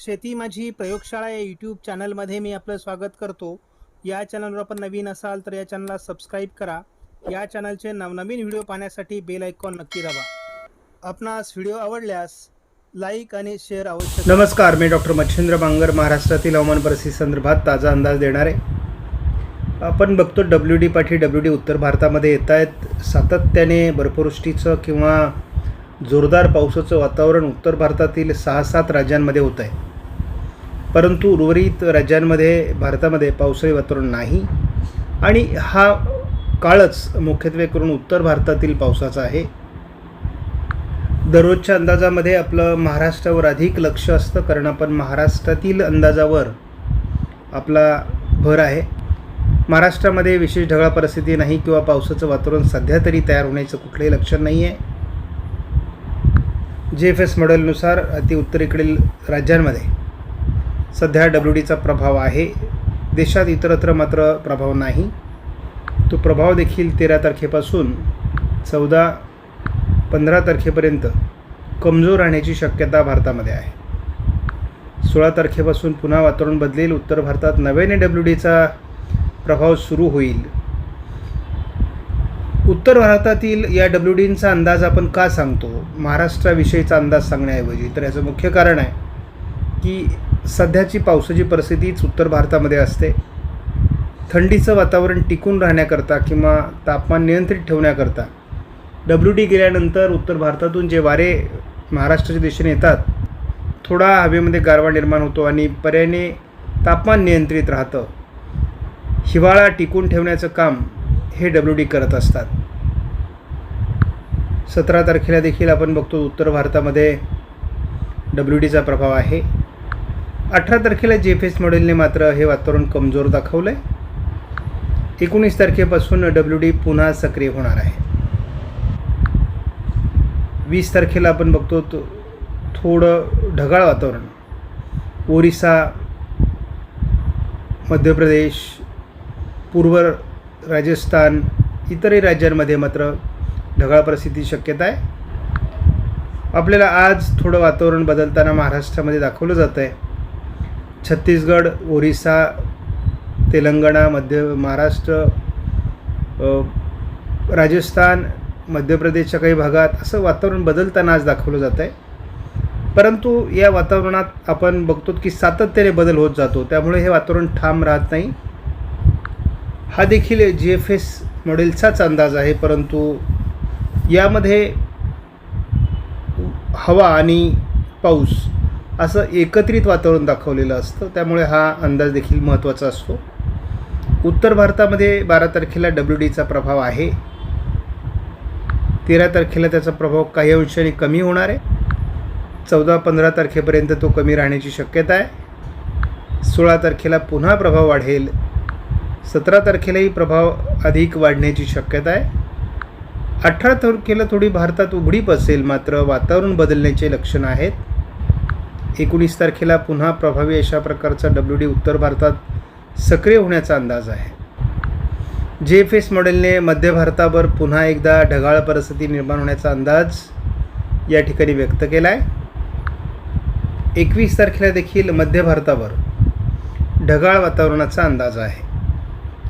शेती माझी प्रयोगशाळा या यूट्यूब चॅनलमध्ये मी आपलं स्वागत करतो. या चॅनलवर आपण नवीन असाल तर या चॅनलला सबस्क्राईब करा. या चॅनलचे नवनवीन व्हिडिओ पाहण्यासाठी बेल आयकॉन नक्की दाबा. आपणास व्हिडिओ आवडल्यास लाईक आणि शेअर अवश्य नमस्कार मी डॉक्टर मच्छिंद्र बांगर महाराष्ट्रातील हवामान परिस्थिती संदर्भात ताजा अंदाज देणार आहे. आपण बघतो डब्ल्यू डी पाठी डब्ल्यू डी उत्तर भारतामध्ये येत आहेत. सातत्याने बर्फवृष्टीचं किंवा जोरदार पावसाचं वातावरण उत्तर भारतातील सहा सात राज्यांमध्ये होत आहे. परंतु उर्वरित राज्यांमध्ये भारतामध्ये पावसाळी वातावरण नाही. आणि हा काळच मुख्यत्वे करून उत्तर भारतातील पावसाचा आहे. दररोजच्या अंदाजामध्ये आपलं महाराष्ट्रावर अधिक लक्ष असतं कारण आपण महाराष्ट्रातील अंदाजावर आपला भर आहे. महाराष्ट्रामध्ये विशेष ढगाळ परिस्थिती नाही किंवा पावसाचं वातावरण सध्या तरी तयार होण्याचं कुठलंही लक्षण नाही आहे जे एफ एस मॉडेलनुसार अति उत्तरेकडील राज्यांमध्ये सध्या डब्ल्यू डीचा प्रभाव आहे. देशात इतरत्र मात्र प्रभाव नाही. तो प्रभाव देखील तेरा तारखेपासून चौदा पंधरा तारखेपर्यंत कमजोर राहण्याची शक्यता भारतामध्ये आहे. सोळा तारखेपासून पुन्हा वातावरण बदलेल. उत्तर भारतात नव्याने डब्ल्यू डीचा प्रभाव सुरू होईल. उत्तर भारतातील या डब्ल्यू डींचा अंदाज आपण का सांगतो? महाराष्ट्राविषयीचा अंदाज सांगण्याऐवजी. तर याचं मुख्य कारण आहे की सध्याची पावसाची परिस्थितीच उत्तर भारतामध्ये असते. थंडीचं वातावरण टिकून राहण्याकरता किंवा तापमान नियंत्रित ठेवण्याकरता डब्ल्यू डी गेल्यानंतर उत्तर भारतातून जे वारे महाराष्ट्राच्या दिशेने येतात थोडा हवेमध्ये गारवा निर्माण होतो आणि पर्यायाने तापमान नियंत्रित राहतं. हिवाळा टिकून ठेवण्याचं काम हे डब्ल्यू डी करत असतात. सतरा तारखेला देखील आपण बघतो उत्तर भारतामध्ये डब्ल्यू डीचा प्रभाव आहे. अठरा तारखेला जे एफ एस मॉडेलने मात्र हे वातावरण कमजोर दाखवलं आहे एकोणीस तारखेपासून डब्ल्यू डी पुन्हा सक्रिय होणार आहे. वीस तारखेला आपण बघतो तो थोडं ढगाळ वातावरण. ओरिसा मध्य प्रदेश पूर्व राजस्थान इतरही राज्यांमध्ये मात्र ढगाळ परिस्थिती शक्यता आहे. आपल्याला आज थोडं वातावरण बदलताना महाराष्ट्रामध्ये दाखवलं जातं आहे छत्तीसगड ओरिसा तेलंगणा मध्य महाराष्ट्र राजस्थान मध्य प्रदेशच्या काही भागात असं वातावरण बदलताना आज दाखवलं जातं आहे परंतु या वातावरणात आपण बघतो की सातत्याने बदल होत जातो. त्यामुळे हे वातावरण ठाम राहत नाही. हा देखील जी एफ एस मॉडेलचाच अंदाज आहे. परंतु यामध्ये हवा आणि पाऊस असं एकत्रित वातावरण दाखवलेलं असतं. त्यामुळे हा अंदाज देखील महत्त्वाचा असतो. उत्तर भारतामध्ये बारा तारखेला डब्ल्यू डीचा प्रभाव आहे. तेरा तारखेला त्याचा प्रभाव काही अंशाने कमी होणार आहे. चौदा पंधरा तारखेपर्यंत तो कमी राहण्याची शक्यता आहे. सोळा तारखेला पुन्हा प्रभाव वाढेल. सतरा तारखेलाही प्रभाव अधिक वाढण्याची शक्यता आहे. अठरा तारखेला थोडी भारतात उघडीप असेल मात्र वातावरण बदलण्याचे लक्षणं आहेत. एकोणीस तारखेला पुन्हा प्रभावी अशा प्रकारचा डब्ल्यू डी उत्तर भारतात सक्रिय होण्याचा अंदाज आहे. जे एफ एस मॉडेलने मध्य भारतावर पुन्हा एकदा ढगाळ परिस्थिती निर्माण होण्याचा अंदाज या ठिकाणी व्यक्त केला आहे एकवीस तारखेला देखील मध्य भारतावर ढगाळ वातावरणाचा अंदाज आहे.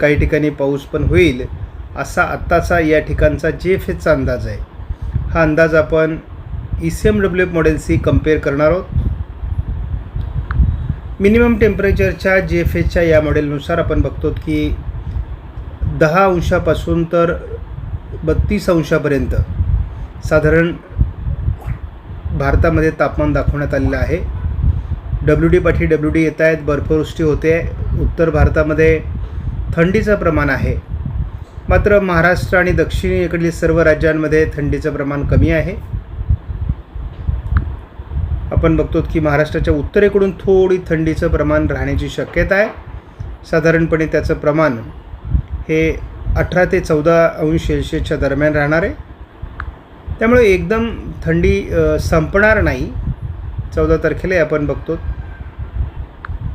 काही ठिकाणी पाऊस पण होईल असा आत्ताचा या ठिकाणचा जे एफ एसचा अंदाज आहे. हा अंदाज आपण E C M W F मॉडेलशी compare करणार आहोत. मिनिमम टेम्परेचरच्या जे एफ एसच्या या मॉडेलनुसार आपण बघतो की दहा अंशापासून तर बत्तीस अंशापर्यंत साधारण भारतामध्ये तापमान दाखवण्यात आलेलं आहे. डब्ल्यू डी पाठी डब्ल्यू डी येत आहेत बर्फवृष्टी होते. उत्तर भारतामध्ये थंडीचं प्रमाण आहे. मात्र महाराष्ट्र आणि दक्षिणेकडील सर्व राज्यांमध्ये थंडीचं प्रमाण कमी आहे. आपण बघतो की महाराष्ट्राच्या उत्तरेकडून थोडी थंडीचं प्रमाण राहण्याची शक्यता आहे. साधारणपणे त्याचं प्रमाण हे अठरा ते चौदा अंश सेल्शियसच्या दरम्यान राहणार आहे. त्यामुळे एकदम थंडी संपणार नाही. चौदा तारखेला आपण बघतो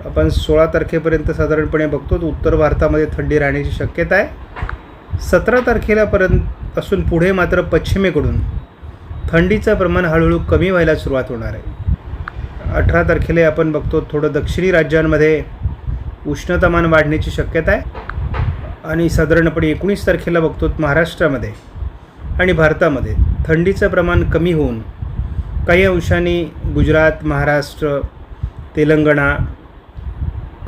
आपण सोळा तारखेपर्यंत साधारणपणे बघतो उत्तर भारतामध्ये थंडी राहण्याची शक्यता आहे. सतरा तारखेलापर्यंत असून पुढे मात्र पश्चिमेकडून थंडीचं प्रमाण हळूहळू कमी व्हायला सुरुवात होणार आहे. अठरा तारखेला आपण बघतो थोडं दक्षिणी राज्यांमध्ये उष्णतामान वाढण्याची शक्यता आहे. आणि साधारणपणे एकोणीस तारखेला बघतो महाराष्ट्रामध्ये आणि भारतामध्ये थंडीचं प्रमाण कमी होऊन काही अंशांनी गुजरात महाराष्ट्र तेलंगणा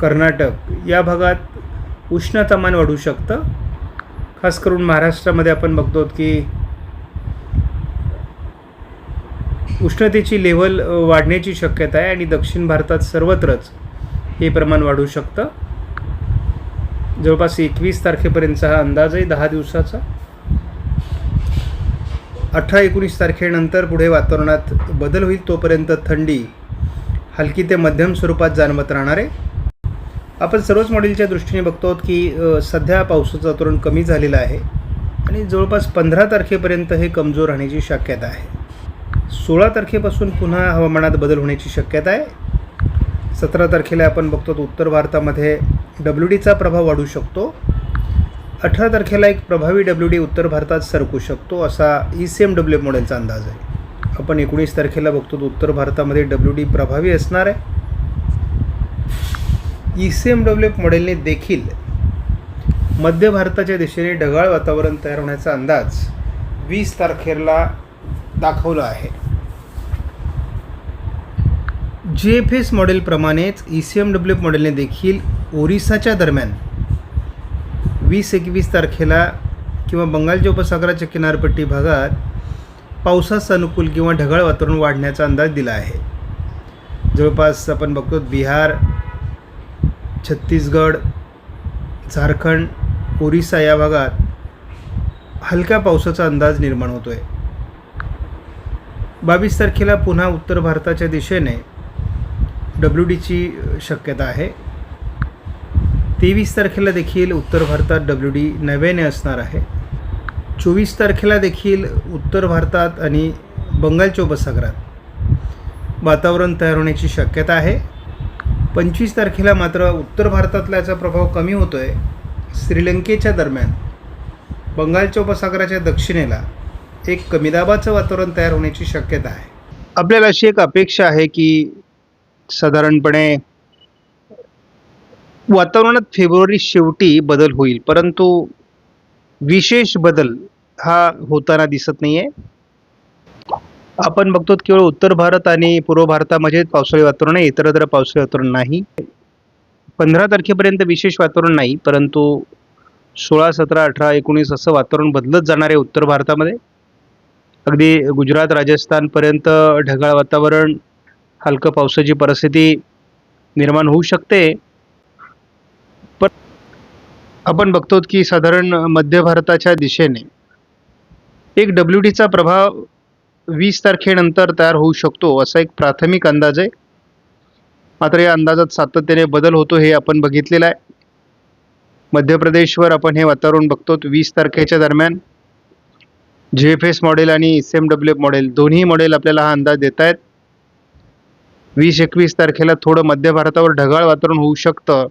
कर्नाटक या भागात उष्णतामान वाढू शकतं. खास करून महाराष्ट्रामध्ये आपण बघतो की उष्णतेची लेवल वाढण्याची शक्यता आहे आणि दक्षिण भारतात सर्वत्रच हे प्रमाण वाढू शकतं. जवळपास एकवीस तारखेपर्यंतचा हा अंदाज आहे दहा दिवसाचा. अठरा एकोणीस तारखेनंतर पुढे वातावरणात बदल होईल तोपर्यंत थंडी हलकी ते मध्यम स्वरूपात जाणवत राहणार आहे. आपण सर्वच मॉडेलच्या दृष्टीने बघतो आहोत की सध्या पावसाचं वातावरण कमी झालेलं आहे आणि जवळपास पंधरा तारखेपर्यंत हे कमजोर राहण्याची शक्यता आहे. सोळा तारखेपासून पुन्हा हवामानात बदल होण्याची शक्यता आहे. सतरा तारखेला आपण बघतो तर उत्तर भारतामध्ये डब्ल्यू डीचा प्रभाव वाढू शकतो. अठरा तारखेला एक प्रभावी डब्ल्यू डी उत्तर भारतात सरकू शकतो असा ई सी एम डब्ल्यू मॉडेलचा अंदाज आहे. आपण एकोणीस तारखेला बघतो उत्तर भारतामध्ये डब्ल्यू डी प्रभावी असणार आहे. ई सी एम डब्ल्यू मॉडेलने देखील मध्य भारताच्या दिशेने ढगाळ वातावरण तयार होण्याचा अंदाज वीस तारखेला दाखवलं आहे. जी एफ एस मॉडेलप्रमाणेच ई सी एम डब्ल्यू मॉडेलने देखील ओरिसाच्या दरम्यान वीस एकवीस तारखेला किंवा बंगालच्या उपसागराच्या किनारपट्टी भागात पावसास अनुकूल किंवा ढगाळ वातावरण वाढण्याचा अंदाज दिला आहे. जवळपास आपण बघतो बिहार छत्तीसगड झारखंड ओरिसा या भागात हलक्या पावसाचा अंदाज निर्माण होतो आहे बावीस तारखेला पुन्हा उत्तर भारताच्या दिशेने डब्ल्यू डीची शक्यता आहे. तेवीस तारखेला देखील उत्तर भारतात डब्ल्यू डी नव्याने असणार आहे. चोवीस तारखेला देखील उत्तर भारतात आणि बंगालच्या उपसागरात वातावरण तयार होण्याची शक्यता आहे. पंचवीस तारखेला मात्र उत्तर भारतातला याचा प्रभाव कमी होतो आहे श्रीलंकेच्या दरम्यान बंगालच्या उपसागराच्या दक्षिणेला एक कमी दाबाचं वातावरण तयार होण्याची शक्यता आहे. आपल्याला अशी एक अपेक्षा आहे की साधारणपणे वातावरणात फेब्रुवारी शेवटी बदल होईल परंतु विशेष बदल हा होताना दिसत नाही आहे आपण बघतो केवळ उत्तर भारत आणि पूर्व भारतामध्ये पावसाळी वातावरण आहे इतरत्र पावसाळी वातावरण नाही. पंधरा तारखेपर्यंत विशेष वातावरण नाही परंतु सोळा सतरा अठरा एकोणीस असं वातावरण बदलत जाणार आहे उत्तर भारतामध्ये. अगदी गुजरात राजस्थानपर्यंत ढगाळ वातावरण हलकं पावसाची परिस्थिती निर्माण होऊ शकते. पण आपण बघतो की साधारण मध्य भारताच्या दिशेने एक डब्ल्यू डीचा प्रभाव वीस तारखेनंतर तयार होऊ शकतो असा एक प्राथमिक अंदाज आहे. मात्र या अंदाजात सातत्याने बदल होतो हे आपण बघितलेलं आहे. मध्य प्रदेशवर आपण हे वातावरण बघतो वीस तारखेच्या दरम्यान जी एफ एस मॉडेल आणि S M W F model दोन्ही मॉडेल आपल्याला हा अंदाज देत आहेत वीस एकवीस तारखेला थोडं मध्य भारतावर ढगाळ वातावरण होऊ शकतं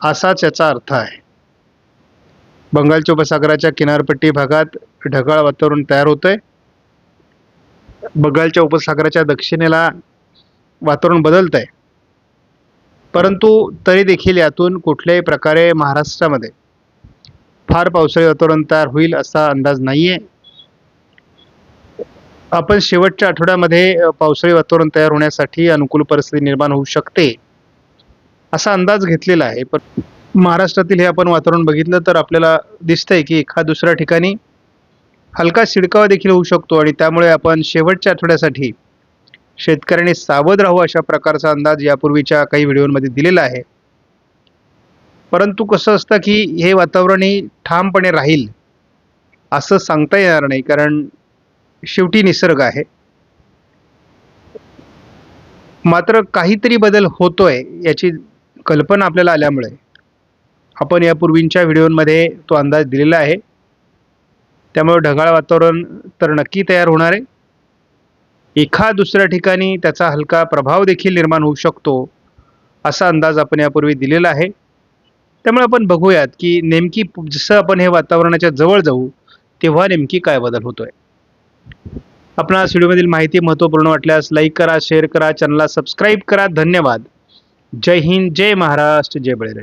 असाच याचा अर्थ आहे. बंगालच्या उपसागराच्या किनारपट्टी भागात ढगाळ वातावरण तयार होतं आहे बंगालच्या उपसागराच्या दक्षिणेला वातावरण बदलत आहे परंतु तरी देखील यातून कुठल्याही प्रकारे महाराष्ट्रामध्ये फार पावसाळी वातावरण तयार होईल असा अंदाज नाही आहे आपण शेवटच्या आठवड्यामध्ये पावसाळी वातावरण तयार होण्यासाठी अनुकूल परिस्थिती निर्माण होऊ शकते असा अंदाज घेतलेला आहे. पण महाराष्ट्रातील हे आपण वातावरण बघितलं तर आपल्याला दिसतंय की एखाद दुसऱ्या ठिकाणी हलका शिडकावा देखील होऊ शकतो आणि त्यामुळे आपण शेवटच्या आठवड्यासाठी शेतकऱ्यांनी सावध राहू अशा प्रकारचा अंदाज यापूर्वीच्या काही व्हिडिओमध्ये दिलेला आहे. परंतु कसं असतं की हे वातावरण ठामपणे राहील असं सांगता येणार नाही कारण शेवटी निसर्ग आहे. मात्र काहीतरी बदल होतोय याची कल्पना आपल्याला आल्यामुळे. आपण यापूर्वींच्या व्हिडिओमध्ये तो अंदाज दिलेला आहे. त्यामुळे ढगाळ वातावरण तर नक्की तयार होणार आहे. एका दुसऱ्या ठिकाणी त्याचा हलका प्रभाव देखील निर्माण होऊ शकतो असा अंदाज आपण यापूर्वी दिलेला आहे. त्यामुळे आपण बघूयात की नेमकी जसं आपण हे वातावरणाच्या जवळ जाऊ तेव्हा नेमकी काय बदल होतोय. आपणास व्हिडिओमधील माहिती महत्त्वपूर्ण वाटल्यास लाईक करा शेअर करा चॅनलला सबस्क्राईब करा. धन्यवाद. जय हिंद जय महाराष्ट्र जय बळीराज.